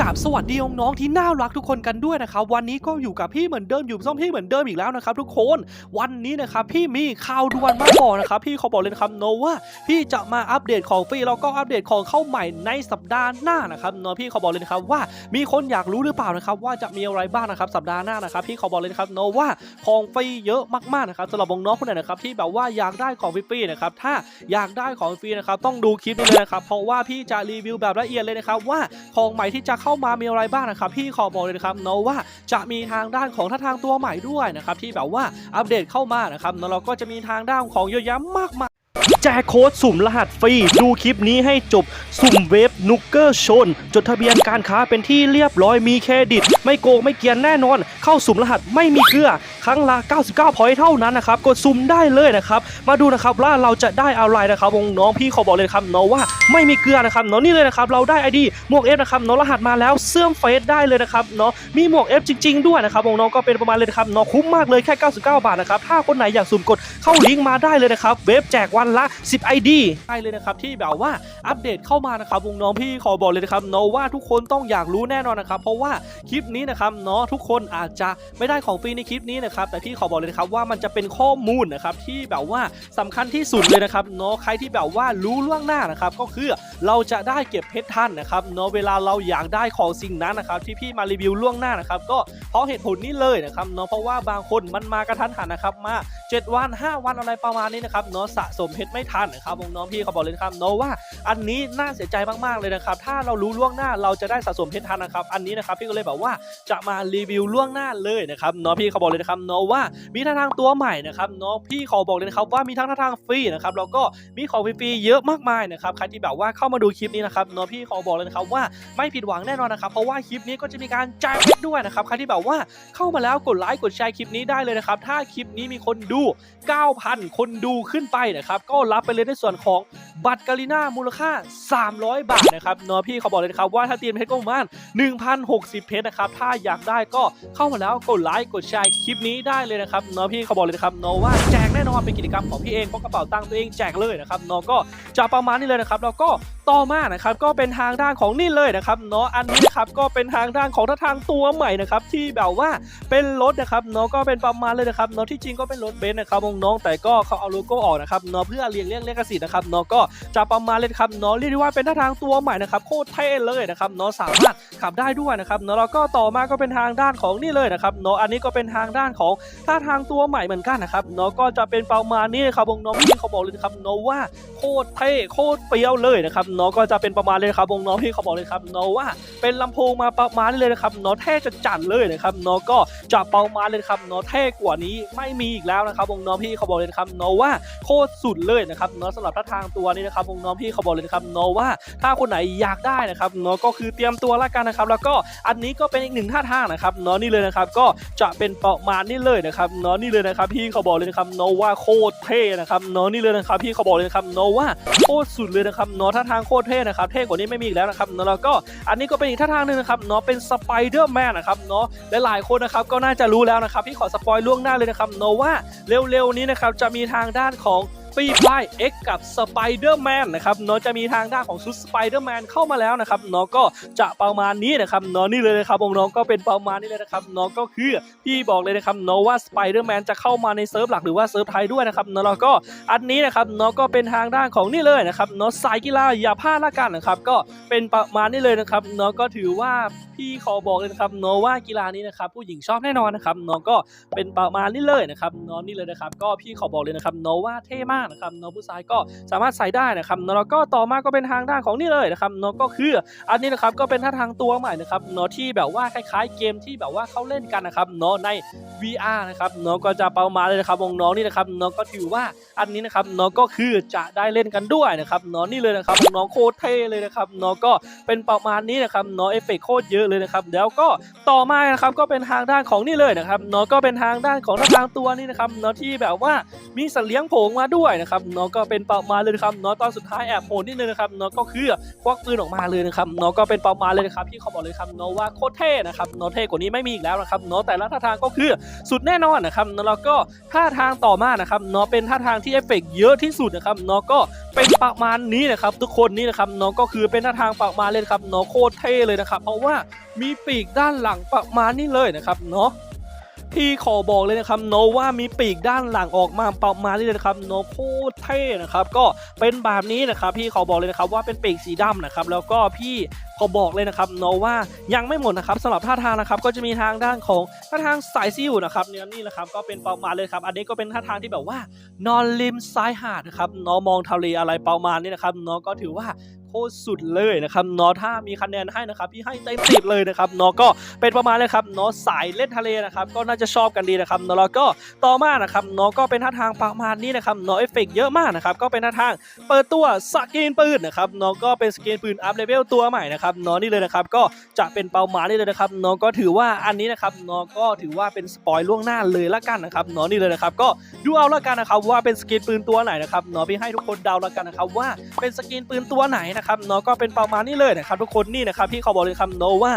กับสวัสดีน้องๆที่น่ารักทุกคนกันด้วยนะครับวันนี้ก็อยู่กับพี่เหมือนเดิมอยู่ซ่อมพี่เหมือนเดิมอีกแล้วนะครับทุกคนวันนี้นะครับพี่มีข่าวด่วนมาบอกนะครับพี่เขาบอกเลยครับโนว่าพี่จะมาอัปเดตของฟรีแล้วก็อัปเดตของเข้าใหม่ในสัปดาห์หน้านะครับเนาะพี่เขาบอกเลยนะครับว่ามีคนอยากรู้หรือเปล่านะครับว่าจะมีอะไรบ้างนะครับสัปดาห์หน้านะครับพี่เขาบอกเลยครับโนว่าของฟรีเยอะมากๆนะครับสำหรับน้องๆคนไหนนะครับที่แบบว่าอยากได้ของฟรีๆนะครับถ้าอยากได้ของฟรีนะครับต้องดูคลิปนี้เลยนะครับเพราะว่าพี่จะรีวิวแบบละเอียดเลยนะครับว่าของใหม่ที่จะเข้าามามีอะไรบ้างนะครับพี่ขอบอกเลยนะครับเนาะว่าจะมีทางด้านของท่าทางตัวใหม่ด้วยนะครับที่แบบว่าอัปเดตเข้ามานะครับแล้วเราก็จะมีทางด้านของเยอะแยะมากมายแจกโค้ดสุ่มรหัสฟรี ดูคลิปนี้ให้จบ สุ่มเว็บนุกเกอร์ชน จดทะเบียนการค้าเป็นที่เรียบร้อยมีเครดิต ไม่โกงไม่เกียนแน่นอน เข้าสุ่มรหัสไม่มีเกลือ ครั้งละ 99 พอยต์เท่านั้นนะครับ กดสุ่มได้เลยนะครับ มาดูนะครับว่าเราจะได้อะไรนะครับวงน้องพี่ขอบอกเลยครับเนาะว่าไม่มีเกลือนะครับเนาะนี่เลยนะครับเราได้ไอดีหมวก F นะครับเนาะรหัสมาแล้วเสื่อมเฟซได้เลยนะครับเนาะมีหมวก F จริง ๆ ด้วยนะครับวงน้องก็เป็นประมาณเลยครับเนาะคุ้มมากเลยแค่ 99 บาทนะครับถ้าคนไหนอยากสุ่มกดเข้าลิงก์มาได้เลยนะครับเว็บแจกวันละ10 ID ได้เลยนะครับที่แบบว่าอัปเดตเข้ามานะครับวงน้องพี่ขอบอกเลยนะครับเนาะว่าทุกคนต้องอยากรู้แน่นอนนะครับเพราะว่าคลิปนี้นะครับเนาะทุกคนอาจจะไม่ได้ของฟรีในคลิปนี้นะครับแต่พี่ขอบอกเลยนะครับว่ามันจะเป็นข้อมูลนะครับที่แบบว่าสำคัญที่สุดเลยนะครับเนาะใครที่แบบว่ารู้ล่วงหน้านะครับก็คือเราจะได้เก็บเพชรท่านนะครับเนาะเวลาเราอยากได้ของสิ่งนั้นนะครับที่พี่มารีวิวล่วงหน้านะครับก็เพราะเหตุผลนี้เลยนะครับเนาะเพราะว่าบางคนมันมากระทันหันนะครับมา 7 วัน 5 วันอะไรประมาณนี้นะครับเนาะสะสมเพชรไม่ทันนะครับวงน้องพี่เขาบอกเลยนะครับเนว่าอันนี้น่าเสียใจมากๆเลยนะครับ ถ้าเรารู้ล่วงหน้าเราจะได้สะสมเพชรทันนะครับ อันนี้นะครับพี่ก็เลยแบบว่าจะมารีวิวล่วงหน้าเลยนะครับเนาะพี่เขาบอกเลยนะครับเนว่ามีท่าทางตัวใหม่นะครับเนาะพี่ขอบอกเลยนะครับว่ามีทั้งท่าทางฟรีนะครับแล้วก็มีของฟรีๆเยอะมากมายนะครับใครที่แบบว่าเข้ามาดูคลิปนี้นะครับเนาะพี่ขอบอกเลยนะครับว่าไม่ผิดหวังแน่นอนนะครับเพราะว่าคลิปนี้ก็จะมีการแจกด้วยนะครับใครที่แบบว่าเข้ามาแล้วกดไลค์กดแชร์คลิปนี้ได้เลยนะครับถ้าคลิปนี้มีคนดู 9,000 คนดูขึ้นไปนะครับก็รับไปเลยในส่วนของบัตรกาลิน่ามูลค่า 300 บาทนะครับเนาะพี่เขาบอกเลยนะครับว่าถ้าเตรียมเพชรก็ประมาณ1,060 เพชรนะครับถ้าอยากได้ก็เข้ามาแล้วกดไลค์กดแชร์คลิปนี้ได้เลยนะครับเนาะพี่เขาบอกเลยนะครับเนาะว่าแจกแน่นอนเป็นกิจกรรมของพี่เองเพราะกระเป๋าตังค์ตัวเองแจกเลยนะครับเนาะก็จะประมาณนี้เลยนะครับแล้วก็ต่อมานะครับก็เป็นทางด้านของนี่เลยนะครับเนาะอันนี้ครับก็เป็นทางด้านของท่าทางตัวใหม่นะครับที่แบบว่าเป็นรถนะครับเนาะก็เป็นประมาณเลยนะครับเนาะที่จริงก็เป็นรถเบนซ์นะครับน้องๆแต่ก็เขาเอาโลโก้ออกนะครับเนาะเพื่อเรียงเรียงเลขสิทธิ์นะครับเนาะก็จะประมาณเลยครับเนาะเรียกได้ว่าเป็นท่าทางตัวใหม่นะครับโคตรเท่เลยนะครับเนาะสามารถขับได้ด้วยนะครับเนาะแล้วก็ต่อมาก็เป็นทางด้านของนี่เลยนะครับเนาะอันนี้ก็เป็นทางด้านของท่าทางตัวใหม่เหมือนกันนะครับเนาะก็จะเป็นประมาณนี้ครับวงน้องพี่เขาบอกเลยนะครับเนาะว่าโคตรเท่โคตรเปรี้ยวเลยนะครับเนาะก็จะเป็นประมาณเลยครับวงน้องพี่เขาบอกเลยครับเนาะว่าเป็นลำโพงมาประมาณนี้เลยนะครับเนาะเท่จะจัดเลยนะครับเนาะก็จะประมาณเลยครับเนาะเท่กว่านี้ไม่มีอีกแล้วนะครับวงน้องพี่เขาบอกเลยครับเนาะว่าโคตรสุดเลยนะครับเนาะสำหรับท่าทางตัวนี้นะครับวงน้องพี่เขาบอกเลยครับเนาะว่าถ้าคนไหนอยากได้นะครับเนาะก็คือเตรียมตัวละกันนะครับ แล้วก็อันนี้ก็เป็นอีกหนึ่งท่าทางนะครับเนาะนี่เลยนะครับก็จะเป็นประมาณนี้เลยนะครับเนาะนี่เลยนะครับพี่เขาบอกเลยนะครับเนาะว่าโคตรเท่นะครับเนาะนี่เลยนะครับพี่เขาบอกเลยนะครับเนาะว่าโคตรสุดเลยนะครับเนาะท่าทางโคตรเท่นะครับเท่กว่านี้ไม่มีอีกแล้วนะครับเนาะแล้วก็อันนี้ก็เป็นอีกท่าทางหนึ่งนะครับเนาะเป็นสไปเดอร์แมนนะครับเนาะหลายๆคนนะครับก็น่าจะรู้แล้วนะครับพี่ขอสปอยล่วงหน้าเลยนะครับเนาะว่าเร็วๆนี้นะครับจะมีทางด้านของ ฟรีไฟ X กับสไปเดอร์แมนนะครับเนาะจะมีทางด้านของชุดสไปเดอร์แมนเข้ามาแล้วนะครับเนาะก็จะประมาณนี้นะครับเนาะนี่เลยนะครับผมน้องก็เป็นประมาณนี้เลยนะครับเนาะก็คือพี่บอกเลยนะครับเนาะว่าสไปเดอร์แมนจะเข้ามาในเซิร์ฟหลักหรือว่าเซิร์ฟไทยด้วยนะครับเนาะแล้วก็อันนี้นะครับเนาะก็เป็นทางด้านของนี่เลยนะครับเนาะสายกีฬาอย่าพลาดละกันนะครับก็เป็นประมาณนี้เลยนะครับเนาะก็ถือว่าพี่ขอบอกเลยนะครับเนาะว่ากีฬานี้นะครับผู้หญิงชอบแน่นอนนะครับเนาะก็เป็นประมาณนี้เลยนะครับเนาะนี่เลยนะครับก็พี่ขอบอกเลยนะครับเนาะว่าเท่มากนะครับเนาะผู้ชายก็สามารถใส่ได้นะครับเนาะแล้วก็ต่อมาก็เป็นทางด้านของนี่เลยนะครับเนาะก็คืออันนี้นะครับก็เป็นท่าทางตัวใหม่นะครับเนาะที่แบบว่าคล้ายๆเกมที่แบบว่าเขาเล่นกันนะครับเนาะใน VR นะครับเนาะก็จะเประมาเลยนะครับวงน้องนี่นะครับเนาะก็ถือว่าอันนี้นะครับเนาะก็คือจะได้เล่นกันด้วยนะครับเนาะนี่เลยนะครับน้องโคตรเท่เลยนะครับเนาะก็เป็นประมาณนี้นะครับเนาะเอฟเฟกโคตรเยอะเลยนะครับแล้วก็ต่อมานะครับก็เป็นทางด้านของนี่เลยนะครับเนาะก็เป็นทางด้านของท่าทางตัวนี่นะครับเนาะที่แบบว่ามีสัตว์เลี้ยงโผล่มาด้วยด้วยนะครับเนาะก็เป็นประมาณเลยนะครับเนาะตอนสุดท้ายแอบโผล่นิดนึงนะครับเนาะก็คือควักปืนออกมาเลยนะครับเนาะก็เป็นประมาณเลยนะครับพี่เขาบอกเลยครับเนาะว่าโคตรเท่นะครับเนาะเท่กว่านี้ไม่มีอีกแล้วนะครับเนาะแต่ละท่าทางก็คือสุดแน่นอนนะครับเนาะแล้วก็ท่าทางต่อมานะครับเนาะเป็นท่าทางที่เอฟเฟกเยอะที่สุดนะครับเนาะก็เป็นประมาณนี้นะครับทุกคนนี่นะครับเนาะก็คือเป็นท่าทางประมาณเลยครับเนาะโคตรเท่เลยนะครับเพราะว่ามีปีกด้านหลังประมาณนี้เลยนะครับเนาะ พี่ขอบอกเลยนะครับโนว่ามีปีกด้านหลังออกมาประมาณนี้เลยนะครับโนโคตรเท่นะครับก็เป็นแบบนี้นะครับพี่ขอบอกเลยนะครับว่าเป็นปีกสีดำนะครับแล้วก็พี่ขอบอกเลยนะครับโนว่ายังไม่หมดนะครับสำหรับท่าทางนะครับก็จะมีทางด้านของท่าทางสายซิ่วนะครับเนี่ยนี่นะครับก็เป็นประมาณเลยครับอันนี้ก็เป็นท่าทางที่แบบว่านอนริมซ้ายหาดนะครับเนอมองทะเลอะไรประมาณนี้นะครับเนอก็ถือว่า โคตรสุดเลยนะครับเนอถ้ามีคะแนนให้นะครับพี่ให้เต็มสิบเลยนะครับเนอก็เป็นประมาณเลยครับเนอสายเล่นทะเลนะครับก็น่าจะชอบกันดีนะครับเนอแล้วก็ต่อมานะครับเนอก็เป็นท่าทางประมาณนี้นะครับเนอเอฟเฟกต์เยอะมากนะครับก็เป็นท่าทางเปิดตัวสกินปืนนะครับเนอก็เป็นสกินปืนอัพเลเวลตัวใหม่นะครับเนอนี่เลยนะครับก็จะเป็นเป้าหมายนี่เลยนะครับเนอก็ถือว่าอันนี้นะครับเนอก็ถือว่าเป็นสปอยล่วงหน้าเลยละกันนะครับเนอนี่เลยนะครับก็ดูเอาละกันนะครับว่าเป็นสกินปืนตัวไหนนะครับเนาะพี่ให้ทุกคนเดาละกันนะครับว่าเป็นสกินปืนตัวไหนนะครับเนาะก็เป็นประมาณนี้เลยนะครับทุกคนนี่นะครับพี่เขาบอกเลยคำโนว่า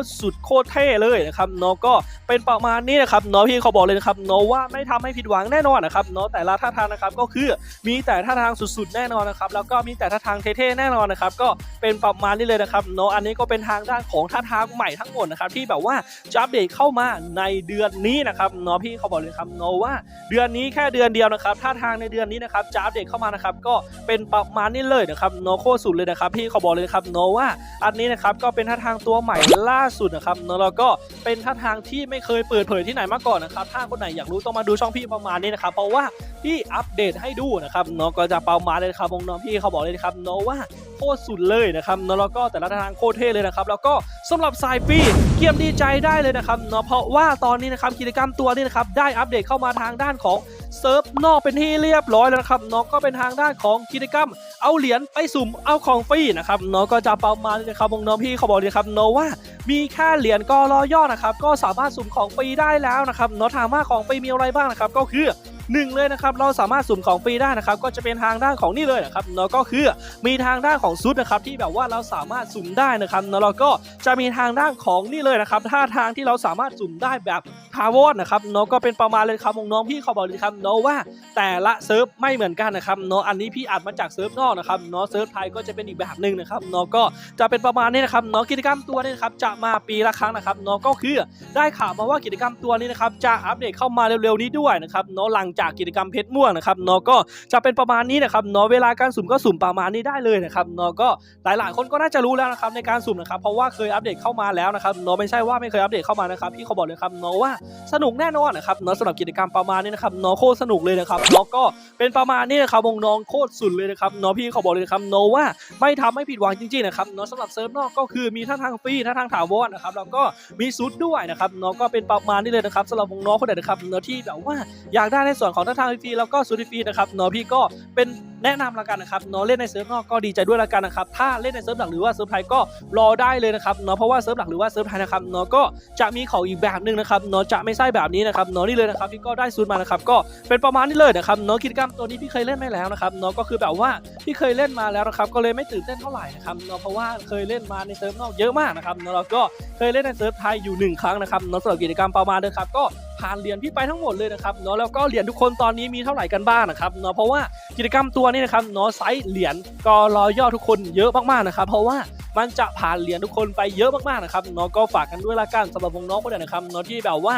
ตรสุดโคตรเท่เลยนะครับเนาะก็เป็นประมาณนี้นะครับเนาะพี่เขาบอกเลยนะครับเนาะว่าไม่ทำให้ผิดหวังแน่นอนนะครับเนาะแต่ละท่าทางนะครับก็คือมีแต่ท่าทางสุดๆแน่นอนนะครับแล้วก็มีแต่ท่าทางเท่ๆแน่นอนนะครับก็เป็นประมาณนี้เลยนะครับเนาะอันนี้ก็เป็นทางด้านของท่าทางใหม่ทั้งหมดนะครับที่แบบว่าจะอัปเดตเข้ามาในเดือนนี้นะครับเนาะพี่เขาบอกเลยครับเนาะว่าเดือนนี้แค่เดือนเดียวนะครับท่าทางในเดือนนี้นะครับจะอัปเดตเข้ามานะครับก็เป็นประมาณนี้เลยนะครับโนาะโคตรสุดเลยนะครับพี่เขาบอกเลยครับโนาะว่าอันนี้นะครับก็เป็นท่าทางตัวใหม่ล่าสุดนะครับโนแล้วก็เป็นท่าทางที่ไม่เคยเปิดเผยที่ไหนมาก่อนนะครับ ถ้าคนไหนอยากรู้ต้องมาดูช่องพี่ประมาณนี้นะครับ เพราะว่าพี่อัปเดตให้ดูนะครับโนก็จะประมาณเลยครับวงน้องพี่เขาบอกเลยนะครับโนว่าโคตรสุดเลยนะครับโนแล้วก็แต่ละท่าทางโคตรเท่เลยนะครับ แล้วก็สำหรับสายปีเกียมดีใจได้เลยนะครับเนาะเพราะว่าตอนนี้นะครับกิจกรรมตัวนี้นะครับได้อัปเดตเข้ามาทางด้านของเซิร์ฟนอกเป็นที่เรียบร้อยแล้วนะครับน้องก็เป็นทางด้านของกิจกรรม เอาเหรียญไปสุ่มเอาของฟรีนะครับน้องก็จะประมาณนี้นะครับวงน้องพี่เขาบอกเลยครับน้องว่า มีแค่เหรียญกอรอย่อนะครับก็สามารถสุ่มของปีได้แล้วนะครับเนาะถามว่าของปีมีอะไรบ้างนะครับก็คือ หนึ่งเลยนะครับเราสามารถสุ่มของฟรีได้นะครับก็จะเป็นทางด้านของนี่เลยนะครับเนาะก็คือมีทางด้านของซุดนะครับที่แบบว่าเราสามารถสุ่มได้นะครับเนาะแล้วก็จะมีทางด้านของนี่เลยนะครับท่าทางที่เราสามารถสุ่มได้แบบทาวอนนะครับเนาะก็เป็นประมาณเลยครับน้องพี่เขาบอกเลยครับเนาะว่าแต่ละเซิร์ฟไม่เหมือนกันนะครับเนาะอันนี้พี่อัดมาจากเซิร์ฟนอกนะครับเนาะเซิร์ฟไทยก็จะเป็นอีกแบบหนึ่งนะครับเนาะก็จะเป็นประมาณนี้นะครับเนาะกิจกรรมตัวนี้นะครับจะมาปีละครั้งนะครับเนาะก็คือได้ข่าวมาว่ากิจกรรมตัวนี้นะครับจะอัปเดตเข้ามาเร็วๆนี้ด้วยนะครับเนาะหลังจากกิจกรรมเพชรม่วงนะครับเนาะก็จะเป็นประมาณนี้นะครับเนาะเวลาการสุ่มก็สุ่มประมาณนี้ได้เลยนะครับเนาะก็หลายๆ คนก็น่าจะรู้แล้วนะครับในการสุ่มนะครับเพราะว่าเคยอัปเดตเข้ามาแล้วนะครับเนาะไม่ใช่ว่าไม่เคยอัปเดตเข้ามานะครับพี่เขาบอกเลยครับเนาะว่าสนุกแน่นอนนะครับเนาะสำหรับกิจกรรมประมาณนี้นะครับเนาะโคตรสนุกเลยนะครับเนาะก็เป็นประมาณนี้นะครับวงน้องโคตรสุดเลยนะครับเนาะพี่เขาบอกเลยครับเนาะว่าไม่ทำให้ผิดหวังจริงๆนะครับเนาะสำหรับเซิร์ฟนอกก็คือมีท่าทางฟรีท่าทางถาวรนะครับแล้วก็มีซุดด้วยนะครับเนาะก็เป็นประมาณนี้เลยนะครับสำหรับวงน้องคนไหนนะครับเนาะที่แบบว่าอยากได้ในส่วนของท่าทางฟรีแล้วก็ซุดฟรีนะครับเนาะพี่ก็เป็นแนะนำละกันนะครับเนาะเล่นในเซิร์ฟนอกก็ดีใจด้วยละกันนะครับถ้าเล่นในเซิร์ฟหลักหรือว่าเซิร์ฟไทยก็รอได้เลยนะครับเนาะเพราะว่าเซิร์ฟหลักหรือว่าเซิร์ฟไทยนะครับเนาะก็จะมีของอีกแบบหนึ่งนะครับเนาะจะไม่ใช่แบบนี้นะครับเนาะนี่เลยนะครับพี่ก็ได้ซูดมานะครับก็เป็นประมาณนี้เลยนะครับเนาะกิจกรรมตัวนี้พี่เคยเล่นไมาแล้วนะครับเนาะก็คือแบบว่าพี่เคยเล่นมาแล้วนะครับก็เลยไม่ตื่นเต้นเท่าไหร่นะครับเนาะเพราะว่าเคยเล่นมาในเซิร์ฟนอกเยอะมากนะครับเนาะแล้วก็เคยเล่นในเซิร์ฟไทยอยู่หนึ่งครั้งนะครับเนาะสำหรับกิจกรรมประมาณนี้ครับก็ ผ่านเหรียญพี่ไปทั้งหมดเลยนะครับเนาะแล้วก็เหรียญทุกคนตอนนี้มีเท่าไหร่กันบ้างนะครับเนาะเพราะว่ากิจกรรมตัวนี้นะครับเนาะไซส์เหรียญก็รอย่อทุกคนเยอะมากๆนะครับเพราะว่า มันจะผ่านเหรียญทุกคนไปเยอะมากๆนะครับเนาะก็ฝากกันด้วยละกันสำหรับวงน้องคนเดียวนะครับเนาะที่แบบว่า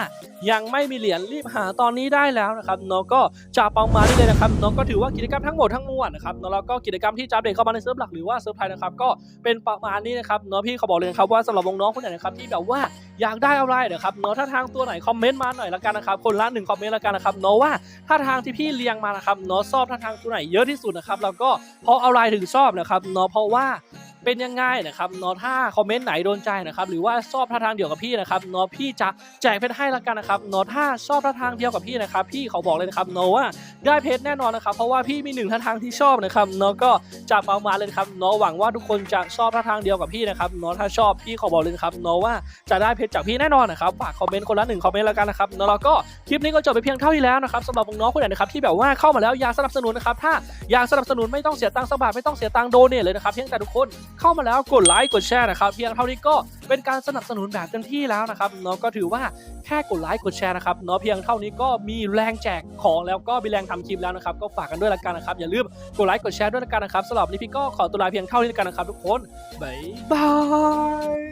ยังไม่มีเหรียญรีบหาตอนนี้ได้แล้วนะครับเนาะก็จะประมาณนี้เลยนะครับเนาะก็ถือว่ากิจกรรมทั้งหมดทั้งมวลนะครับเนาะแล้วก็กิจกรรมที่จะอัปเดตเข้ามาในเซิร์ฟหลักหรือว่าเซิร์ฟไทยนะครับก็เป็นประมาณนี้นะครับเนาะพี่เขาบอกเลยนะครับว่าสำหรับวงน้องคนไหนนะครับที่แบบว่าอยากได้อะไรนะครับเนาะถ้าทางตัวไหนคอมเมนต์มาหน่อยละกันนะครับคนละหนึ่งคอมเมนต์ละกันนะครับเนาะว่าถ้าทางที่พี่เรียงมานะครับเนาะชอบท่าทางตัวไหนเยอะที่สุดนะครับแล้วก็เพราะอะไรถึงชอบนะครับเนาะเพราะว่า เป็นยังไงนะครับเนาะถ้าคอมเมนต์ไหนโดนใจนะครับหรือว่าชอบท่าทางเดียวกับพี่นะครับเนาะพี่จะแจกเพชรให้ละกันนะครับเนาะถ้าชอบท่าทางเดียวกับพี่นะครับพี่เขาบอกเลยนะครับเนาะว่าได้เพชรแน่นอนนะครับเพราะว่าพี่มีหนึ่งท่าทางที่ชอบนะครับเนาะก็จะประมาณเลยครับเนาะหวังว่าทุกคนจะชอบท่าทางเดียวกับพี่นะครับเนาะถ้าชอบพี่เขาบอกเลยครับเนาะว่าจะได้เพชรจากพี่แน่นอนนะครับฝากคอมเมนต์คนละหนึ่งคอมเมนต์ละกันนะครับเนาะแล้วก็คลิปนี้ก็จบไปเพียงเท่านี้แล้วนะครับสำหรับน้องคนไหนนะครับที่แบบว่าเข้ามาแล้วอยากสนับสนุนนะครับถ้าอยากสนับสนุนไม่ต้องเสียตังค์สบาทไม่ต้องเสียตังค์โดเนทเลยนะครับเพียงแต่ทุกคนเข้ามาแล้วกดไลค์กดแชร์นะครับเพียงเท่านี้ก็เป็นการสนับสนุนแบบเต็มที่แล้วนะครับเนาะก็ถือว่าแค่กดไลค์กดแชร์นะครับเนาะเพียงเท่านี้ก็มีแรงแจกของแล้วก็มีแรงทำคลิปแล้วนะครับก็ฝากกันด้วยละกันนะครับอย่าลืมกดไลค์กดแชร์ด้วยละกันนะครับสำหรับนนี้พี่ก็ขอตัวลาเพียงเท่านี้ละกันนะครับทุกคนบ๊ายบาย